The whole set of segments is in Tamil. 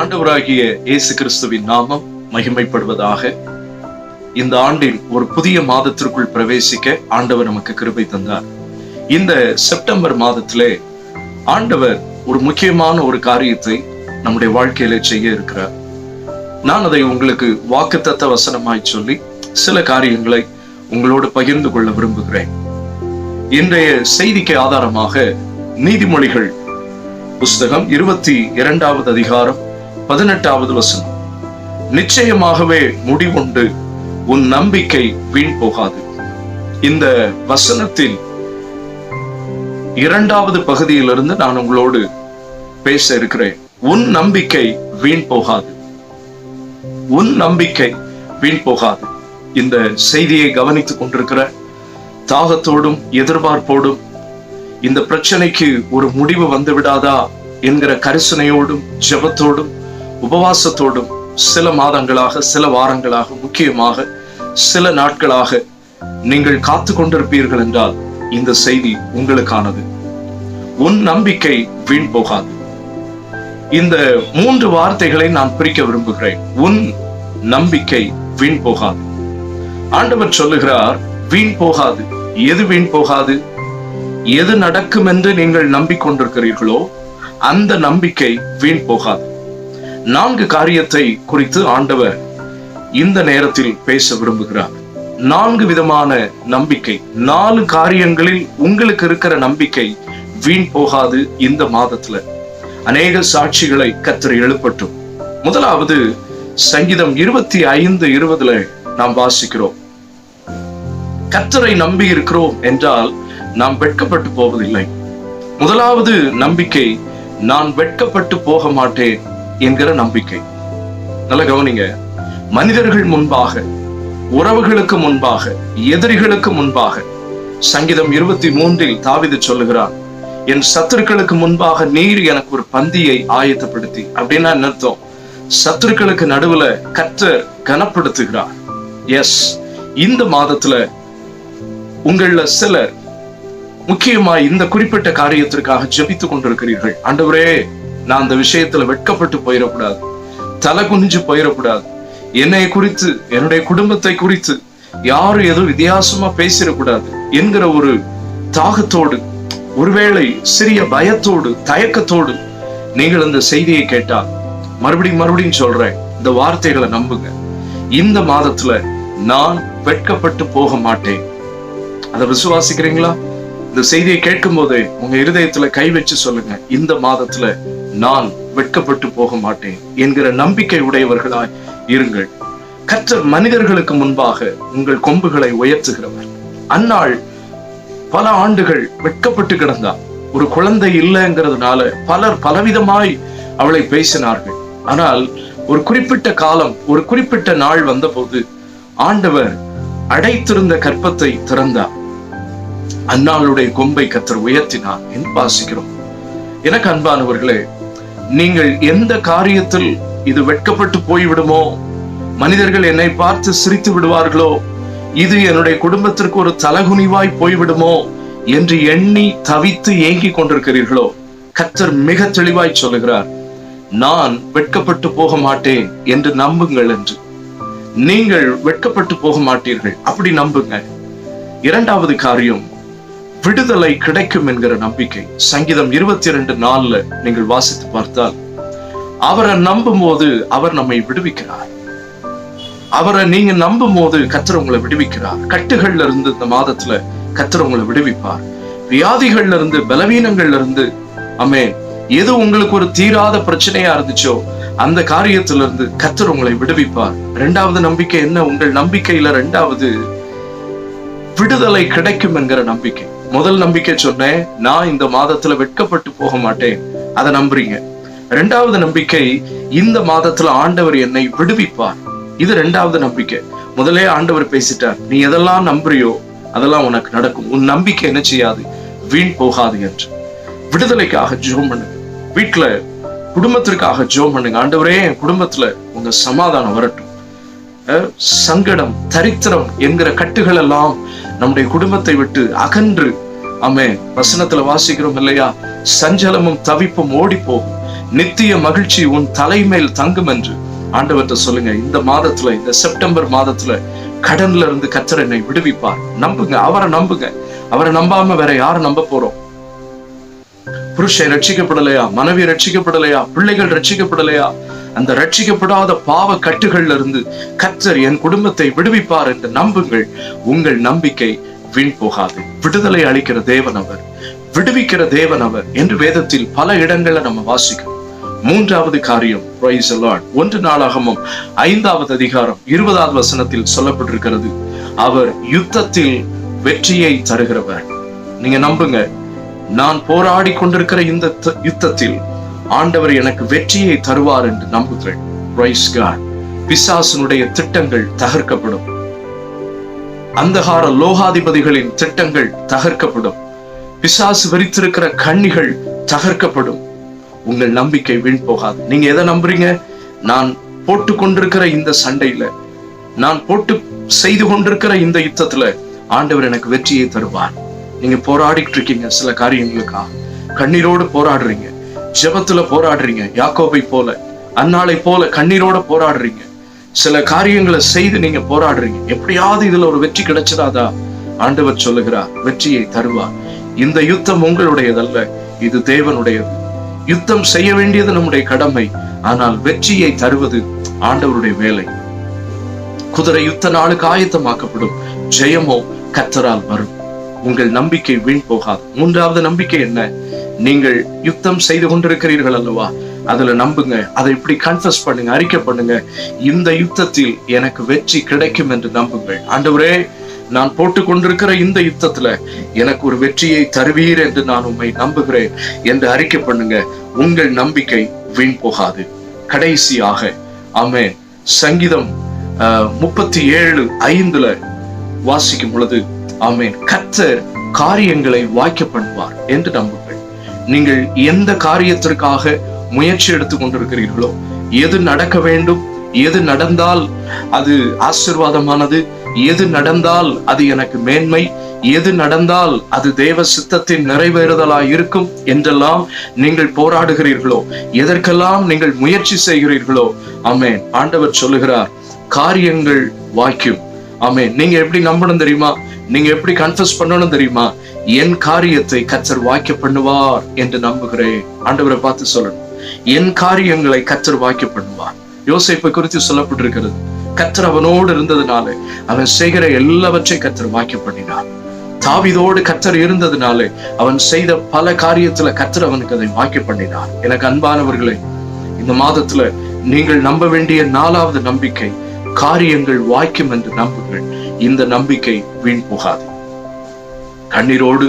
ஆண்டவராகிய இயேசு கிறிஸ்துவின் நாமம் மகிமைப்படுவதாக. இந்த ஆண்டில் ஒரு புதிய மாதத்திற்குள் பிரவேசிக்க ஆண்டவர் நமக்கு கிருபை தந்தார். இந்த செப்டம்பர் மாதத்திலே ஆண்டவர் ஒரு முக்கியமான ஒரு காரியத்தை நம்முடைய வாழ்க்கையில செய்ய இருக்கிறார். நான் அதை உங்களுக்கு வாக்குத்தத்த வசனமாய் சொல்லி சில காரியங்களை உங்களோடு பகிர்ந்து கொள்ள விரும்புகிறேன். இன்றைய செய்திக்கு ஆதாரமாக நீதிமொழிகள் புஸ்தகம் இருபத்தி இரண்டாவது அதிகாரம் பதினெட்டாவது வசனம். நிச்சயமாகவே முடிவுண்டு உன் நம்பிக்கை வீண் போகாது. இந்த வசனத்தில் இரண்டாவது பகுதியிலிருந்து நான் உங்களோடு பேச இருக்கிறேன். உன் நம்பிக்கை வீண் போகாது. உன் நம்பிக்கை வீண் போகாது. இந்த செய்தியை கவனித்துக் கொண்டிருக்கிற தாகத்தோடும் எதிர்பார்ப்போடும் இந்த பிரச்சனைக்கு ஒரு முடிவு வந்து விடாதா என்கிற கரிசனையோடும் ஜபத்தோடும் உபவாசத்தோடும் சில மாதங்களாக சில வாரங்களாக முக்கியமாக சில நாட்களாக நீங்கள் காத்து கொண்டிருப்பீர்கள் என்றால் இந்த செய்தி உங்களுக்கானது. உன் நம்பிக்கை வீண் போகாது. இந்த மூன்று வார்த்தைகளை நான் பிரிக்க விரும்புகிறேன். உன் நம்பிக்கை வீண் போகாது. ஆண்டவர் சொல்லுகிறார் வீண் போகாது. எது வீண் போகாது? எது நடக்கும் என்று நீங்கள் நம்பிக்கொண்டிருக்கிறீர்களோ அந்த நம்பிக்கை வீண் போகாது. நான்கு காரியத்தை குறித்து ஆண்டவர் இந்த நேரத்தில் பேச விரும்புகிறார். நான்கு விதமான நம்பிக்கை. நாலு காரியங்களில் உங்களுக்கு இருக்கிற நம்பிக்கை வீண் போகாது இந்த மாதத்துல. அநேக சாட்சிகளை கத்திர எழுப்பட்டும். முதலாவது சங்கீதம் இருபத்தி ஐந்து இருபதுல நாம் வாசிக்கிறோம். கத்தரை நம்பி இருக்கிறோம் என்றால் நாம் வெட்கப்பட்டு போவதில்லை. முதலாவது நம்பிக்கை நான் வெட்கப்பட்டு போக மாட்டேன் என்கிற நம்பிக்கை. நல்ல கவனிங்க. மனிதர்கள் முன்பாக உறவுகளுக்கு முன்பாக எதிரிகளுக்கு முன்பாக சங்கீதம் இருபத்தி மூன்றில் தாவிது சொல்லுகிறார் என் சத்துருக்களுக்கு முன்பாக நீர் எனக்கு ஒரு பந்தியை ஆயத்தப்படுத்தி. அப்படின்னா நிறுத்தம் அர்த்தம்? சத்துருக்களுக்கு நடுவுல கத்தர் கனப்படுத்துகிறார். எஸ் இந்த மாதத்துல உங்கள சிலர் முக்கியமா இந்த குறிப்பிட்ட காரியத்திற்காக ஜெபித்துக் கொண்டிருக்கிறீர்கள். ஆண்டவரே நான் அந்த விஷயத்துல வெட்கப்பட்டு போயிடக்கூடாது. தலை குனிஞ்சு போயிடக்கூடாது. என்னை குறித்து என்னுடைய குடும்பத்தை குறித்து யாரும் எதுவும் வித்தியாசமா பேசிடக்கூடாது என்கிற ஒரு தாகத்தோடு ஒருவேளை சிறிய பயத்தோடு தயக்கத்தோடு நீங்கள் இந்த செய்தியை கேட்டால் மறுபடியும் மறுபடியும் சொல்றேன் இந்த வார்த்தைகளை நம்புங்க. இந்த மாதத்துல நான் வெட்கப்பட்டு போக மாட்டேன். அதை விசுவாசிக்கிறீங்களா? இந்த செய்தியை கேட்கும் போதே உங்க இருதயத்துல கை வச்சு சொல்லுங்க இந்த மாதத்துல நான் வெட்கப்பட்டு போக மாட்டேன் என்கிற நம்பிக்கை உடையவர்களாய் இருங்கள். கற்றர் மனிதர்களுக்கு முன்பாக உங்கள் கொம்புகளை உயர்த்துகிறவர். அந்நாள் பல ஆண்டுகள் வெட்கப்பட்டு கிடந்தார் ஒரு குழந்தை இல்லைங்கிறதுனால பலர் பலவிதமாய் அவளை பேசினார்கள். ஆனால் ஒரு குறிப்பிட்ட காலம் ஒரு குறிப்பிட்ட நாள் வந்தபோது ஆண்டவர் அடைத்திருந்த கற்பத்தை திறந்தார். அன்னாளுடைய கொம்பை கத்தர் உயர்த்தினார் என்று வாசிக்கிறோம். எனக்கு அன்பானவர்களே நீங்கள் எந்த காரியத்தில் இது வெட்கப்பட்டு போய்விடுமோ? மனிதர்கள் என்னை பார்த்து சிரித்து விடுவார்களோ? இது என்னுடைய குடும்பத்திற்கு ஒரு தலகுனிவாய் போய்விடுமோ? என்று எண்ணி தவித்து ஏங்கிக் கொண்டிருக்கிறீர்களோ? கத்தர் மிக தெளிவாய் சொல்லுகிறார் நான் வெட்கப்பட்டு போக மாட்டேன் என்று நம்புங்கள் என்று. நீங்கள் வெட்கப்பட்டு போக மாட்டீர்கள் அப்படி நம்புங்க இரண்டாவது காரியம் விடுதலை கிடைக்கும் என்கிற நம்பிக்கை. சங்கீதம் இருபத்தி இரண்டு நாலுல நீங்கள் வாசித்து பார்த்தால் அவரை நம்பும் போது அவர் நம்மை விடுவிக்கிறார். அவரை நீங்க நம்பும் போது கத்தர் உங்களை விடுவிக்கிறார். கட்டுகள்ல இருந்து இந்த மாதத்துல கத்தர் உங்களை விடுவிப்பார். வியாதிகள்ல இருந்து பலவீனங்கள்ல இருந்து அமே எது உங்களுக்கு ஒரு தீராத பிரச்சனையா இருந்துச்சோ அந்த காரியத்துல இருந்து கத்தர் உங்களை விடுவிப்பார். ரெண்டாவது நம்பிக்கை என்ன? உங்கள் நம்பிக்கையில ரெண்டாவது விடுதலை கிடைக்கும் என்கிற நம்பிக்கை. முதல் நம்பிக்கை சொன்னேன் நான் இந்த மாதத்துல வெட்கப்பட்டு போக மாட்டேன். அதை நம்புறீங்க. ரெண்டாவது நம்பிக்கை இந்த மாதத்துல ஆண்டவர் என்னை விடுவிப்பார். இது ரெண்டாவது நம்பிக்கை. முதலே ஆண்டவர் பேசிட்டார் நீ எதெல்லாம் நம்புறியோ அதெல்லாம் உனக்கு நடக்கும். உன் நம்பிக்கை என்ன செய்யாது? வீண் போகாது என்று. விடுதலைக்காக ஜோம் பண்ணுங்க. வீட்டுல குடும்பத்திற்காக ஜோம் பண்ணுங்க. ஆண்டவரே என் குடும்பத்துல உங்க சமாதானம் வரட்டும். சங்கடம் தரித்திரம் என்கிற கட்டுகள் எல்லாம் நம்முடைய குடும்பத்தை விட்டு அகன்று ஆமே வசனத்துல வாசிக்கிறோம் இல்லையா? சஞ்சலமும் தவிப்பும் ஓடி போகும் நித்திய மகிழ்ச்சி உன் தலைமேல் தங்கும் என்று. ஆண்டவர்கிட்ட சொல்லுங்க இந்த மாதத்துல இந்த செப்டம்பர் மாதத்துல கடன்ல இருந்து கத்தர் என்னை விடுவிப்பார். நம்புங்க அவரை நம்புங்க. அவரை நம்பாம வேற யாரை நம்ப போறோம்? புருஷன் ரட்சிக்கப்படலையா மனைவி ரட்சிக்கப்படலையா பிள்ளைகள் ரட்சிக்கப்படலையா அந்த ரட்சிக்கப்படாத பாவ கட்டுகள்ல இருந்து கத்தர் என் குடும்பத்தை விடுவிப்பார் என்று நம்புங்கள். உங்கள் நம்பிக்கை வீண் போகாது. விடுதலை அளிக்கிற தேவன் அவர். விடுவிக்கிற தேவன் அவர் என்று வேதத்தில் பல இடங்கள்ல நம்ம வாசிக்கிறோம். மூன்றாவது காரியம் ஒன்று நாளாகமும் ஐந்தாவது அதிகாரம் இருபதாவது வசனத்தில் சொல்லப்பட்டிருக்கிறது. அவர் யுத்தத்தில் வெற்றியை தருகிறவர். நீங்க நம்புங்க நான் போராடி கொண்டிருக்கிற இந்த யுத்தத்தில் ஆண்டவர் எனக்கு வெற்றியை தருவார் என்று நம்புகிறேன். பிசாசனுடைய திட்டங்கள் தகர்க்கப்படும். அந்தகார லோகாதிபதிகளின் திட்டங்கள் தகர்க்கப்படும். பிசாசு விரித்திருக்கிற கண்ணிகள் தகர்க்கப்படும். உங்கள் நம்பிக்கை வீண் போகாது. நீங்க எதை நம்புறீங்க? நான் போட்டு கொண்டிருக்கிற இந்த சண்டையில நான் போட்டு செய்து கொண்டிருக்கிற இந்த யுத்தத்துல ஆண்டவர் எனக்கு வெற்றியை தருவார். நீங்க போராடிட்டு இருக்கீங்க சில காரியங்களுக்கா? கண்ணீரோடு போராடுறீங்க. ஜெபத்துல போராடுறீங்க யாக்கோபை போல அன்னாளை போல கண்ணீரோட போராடுறீங்க. சில காரியங்களை செய்து நீங்க போராடுறீங்க. எப்படியாவது இதுல ஒரு வெற்றி கிடைச்சிடாதா? ஆண்டவர் சொல்லுகிறார் வெற்றியை தருவார். இந்த யுத்தம் உங்களுடையதல்ல இது தேவனுடையது. யுத்தம் செய்ய வேண்டியது நம்முடைய கடமை ஆனால் வெற்றியை தருவது ஆண்டவருடைய வேலை. குதிரை யுத்த நாளுக்கு ஆயத்தமாக்கப்படும். ஜெயமோ கத்தரால் வரும். உங்கள் நம்பிக்கை வீண் போகாது. மூன்றாவது நம்பிக்கை என்ன? நீங்கள் யுத்தம் செய்து கொண்டிருக்கிறீர்கள் அல்லவா? அதுல நம்புங்க. அதை இப்படி கன்ஃபஸ் பண்ணுங்க அறிக்கை பண்ணுங்க. இந்த யுத்தத்தில் எனக்கு வெற்றி கிடைக்கும் என்று நம்புங்கள். ஆண்டவரே நான் போட்டு கொண்டிருக்கிற இந்த யுத்தத்துல எனக்கு ஒரு வெற்றியை தருவீர் என்று நான் உண்மை நம்புகிறேன் என்று அறிக்கை பண்ணுங்க. உங்கள் நம்பிக்கை வீண் போகாது. கடைசியாக ஆமே சங்கீதம் முப்பத்தி ஏழு ஐந்துல வாசிக்கும் பொழுது ஆமேன். கத்தர் காரியங்களை வாய்க்க பண்ணுவார் என்று நம்புங்கள். நீங்கள் எந்த காரியத்திற்காக முயற்சி எடுத்து கொண்டிருக்கிறீர்களோ எது நடக்க வேண்டும்? எது நடந்தால் அது ஆசிர்வாதமானது? எது நடந்தால் அது எனக்கு மேன்மை? எது நடந்தால் அது தேவ சித்தத்தின் நிறைவேறுதலா இருக்கும்? என்றெல்லாம் நீங்கள் போராடுகிறீர்களோ? எதற்கெல்லாம் நீங்கள் முயற்சி செய்கிறீர்களோ? ஆமென். ஆண்டவர் சொல்லுகிறார் காரியங்கள் வாய்க்கும். ஆமென். நீங்க எப்படி நம்பணும் தெரியுமா? நீங்க எப்படி கன்ஃபஸ் பண்ணணும் தெரியுமா? என் காரியத்தை கச்சர் வாய்க்க பண்ணுவார் என்று நம்புகிறேன். ஆண்டவரை பார்த்து சொல்லணும் என் காரியங்களை கத்தர் வாய்க்க பண்ணுவார். யோசிப்பை குறித்து சொல்லப்பட்டிருக்கிறது. கத்தர் அவனோடு இருந்ததுனால அவன் செய்கிற எல்லாவற்றை கத்தர் வாய்க்க பண்ணினார். தாவிதோடு கத்தர் இருந்ததுனாலே அவன் செய்த பல காரியத்துல கத்தர் அவனுக்கு அதை வாய்க்க பண்ணினார். எனக்கு அன்பானவர்களே இந்த மாதத்துல நீங்கள் நம்ப வேண்டிய நாலாவது நம்பிக்கை காரியங்கள் வாய்க்கும் என்று நம்புங்கள். இந்த நம்பிக்கை வீண் போகாது. கண்ணீரோடு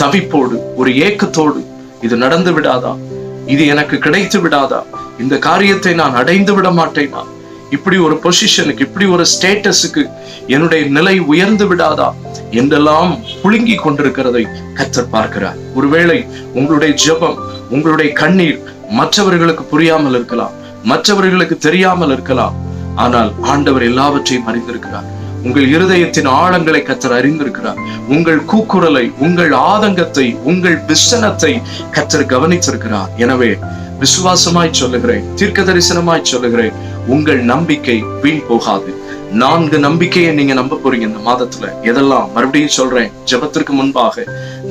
தவிப்போடு ஒரு ஏக்கத்தோடு இது நடந்து விடாதா? இது எனக்கு கிடைத்து விடாதா? இந்த காரியத்தை நான் அடைந்து விட மாட்டேனா? இப்படி ஒரு பொசிஷனுக்கு இப்படி ஒரு ஸ்டேட்டஸுக்கு என்னுடைய நிலை உயர்ந்து விடாதா? என்றெல்லாம் புழுங்கி கொண்டிருக்கிறதை கத்தர் பார்க்கிறார். ஒருவேளை உங்களுடைய ஜெபம் உங்களுடைய கண்ணீர் மற்றவர்களுக்கு புரியாமல் இருக்கலாம் மற்றவர்களுக்கு தெரியாமல் இருக்கலாம். ஆனால் ஆண்டவர் எல்லாவற்றையும் அறிந்திருக்கிறார். உங்கள் இருதயத்தின் ஆழங்களை கத்தர் அறிந்திருக்கிறார். உங்கள் கூக்குரலை உங்கள் ஆதங்கத்தை உங்கள் விசனத்தை கத்தர் கவனித்திருக்கிறார். எனவே விசுவாசமாய் சொல்லுகிறேன் தீர்க்க தரிசனமாய் சொல்லுகிறேன் உங்கள் நம்பிக்கை வீண் போகாது. நான்கு நம்பிக்கையை நீங்க நம்ப போறீங்க இந்த மாதத்துல. எதெல்லாம்? மறுபடியும் சொல்றேன் ஜெபத்திற்கு முன்பாக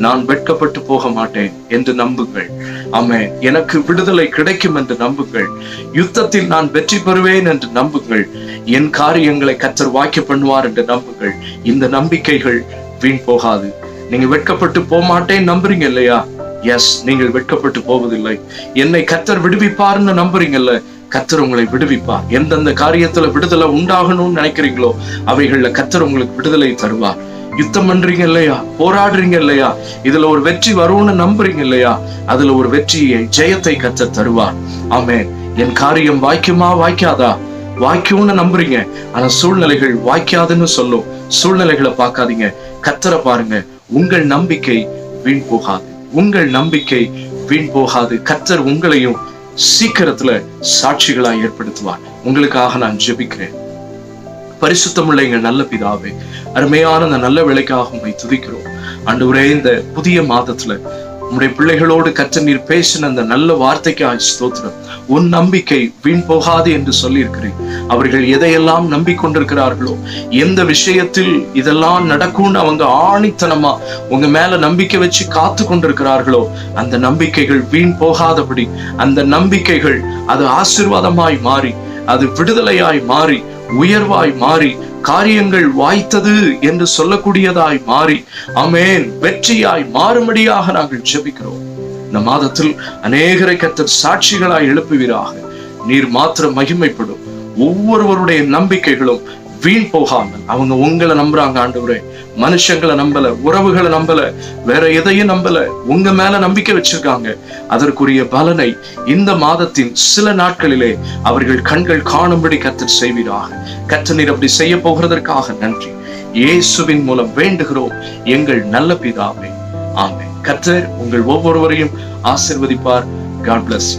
நான் வெட்கப்பட்டு போக மாட்டேன் என்று நம்புங்கள். ஆமே எனக்கு விடுதலை கிடைக்கும் என்று நம்புங்கள். யுத்தத்தில் நான் வெற்றி பெறுவேன் என்று நம்புங்கள். என் காரியங்களை கத்தர் வாக்கிய பண்ணுவார் என்று நம்புங்கள். இந்த நம்பிக்கைகள் வீண் போகாது. நீங்க வெட்கப்பட்டு போக மாட்டேன் நம்புறீங்க இல்லையா? எஸ் நீங்கள் வெட்கப்பட்டு போவதில்லை. என்னை கத்தர் விடுவிப்பார்னு நம்புறீங்கல்ல? கத்தர் உங்களை விடுவிப்பார். எந்தெந்த காரியத்துல விடுதலை உண்டாகணும்னு நினைக்கிறீங்களோ அவைகள்ல கத்தர் உங்களுக்கு விடுதலை தருவார். யுத்தம் பண்றீங்க இல்லையா? போராடுறீங்க இல்லையா? இதுல ஒரு வெற்றி வரும்னு நம்புறீங்க இல்லையா? அதுல ஒரு வெற்றியை ஜெயத்தை கத்தர் தருவார். ஆமே என் காரியம் வாய்க்குமா வாய்க்காதா? வாய்க்கும்னு நம்புறீங்க. ஆனா சூழ்நிலைகள் வாய்க்காதுன்னு சொல்லும். சூழ்நிலைகளை பார்க்காதீங்க. கத்தரை பாருங்க. உங்கள் நம்பிக்கை வீண் போகாது. உங்கள் நம்பிக்கை வீண் போகாது. கத்தர் உங்களையும் சீக்கிரத்துல சாட்சிகளா ஏற்படுத்துவார். உங்களுக்காக நான் ஜெபிக்கிறேன். பரிசுத்தமுள்ள எங்க நல்ல பிதாவே அருமையான அந்த நல்ல வேலைக்காக உண்மை துதிக்கிறோம். ஆண்டவரே இந்த புதிய மாதத்துல உம்முடைய பிள்ளைகளோடு கற்ற நீர் பேசின அந்த நல்ல வார்த்தைக்கு ஸ்தோத்திரம். உன் நம்பிக்கை வீண் போகாது என்று சொல்லியிருக்கிறேன். அவர்கள் எதையெல்லாம் நம்பிக்கொண்டிருக்கிறார்களோ எந்த விஷயத்தில் இதெல்லாம் நடக்கும்னு அவங்க ஆணித்தனமா உங்க மேல நம்பிக்கை வச்சு காத்து கொண்டிருக்கிறார்களோ அந்த நம்பிக்கைகள் வீண் போகாதபடி அந்த நம்பிக்கைகள் அது ஆசிர்வாதமாய் மாறி அது விடுதலையாய் மாறி உயர்வாய் மாறி காரியங்கள் வாய்த்தது என்று சொல்லக்கூடியதாய் மாறி அமேன் வெற்றியாய் மாறும்படியாக நாங்கள் ஜெபிக்கிறோம். இந்த மாதத்தில் அநேகரை கத்தர் சாட்சிகளாய் எழுப்புவீராக. நீர் மாத்திரம் மகிமைப்படும். ஒவ்வொருவருடைய நம்பிக்கைகளும் வீண் போகாமல். அவங்க உங்களை நம்புறாங்க ஆண்டவரே. மனுஷங்களை நம்பல உறவுகளை நம்பல வேற எதையும் நம்பல உங்க மேல நம்பிக்கை வச்சிருக்காங்க. அதற்குரிய பலனை இந்த மாதத்தின் சில நாட்களிலே அவர்கள் கண்கள் காணும்படி கத்தர் செய்வீராக. கத்த நீர் அப்படி செய்ய போகிறதற்காக நன்றி. இயேசுவின் மூலம் வேண்டுகிறோம். எங்கள் நல்ல பிதாவே. ஆமே கத்தர் உங்கள் ஒவ்வொருவரையும் ஆசிர்வதிப்பார். God plus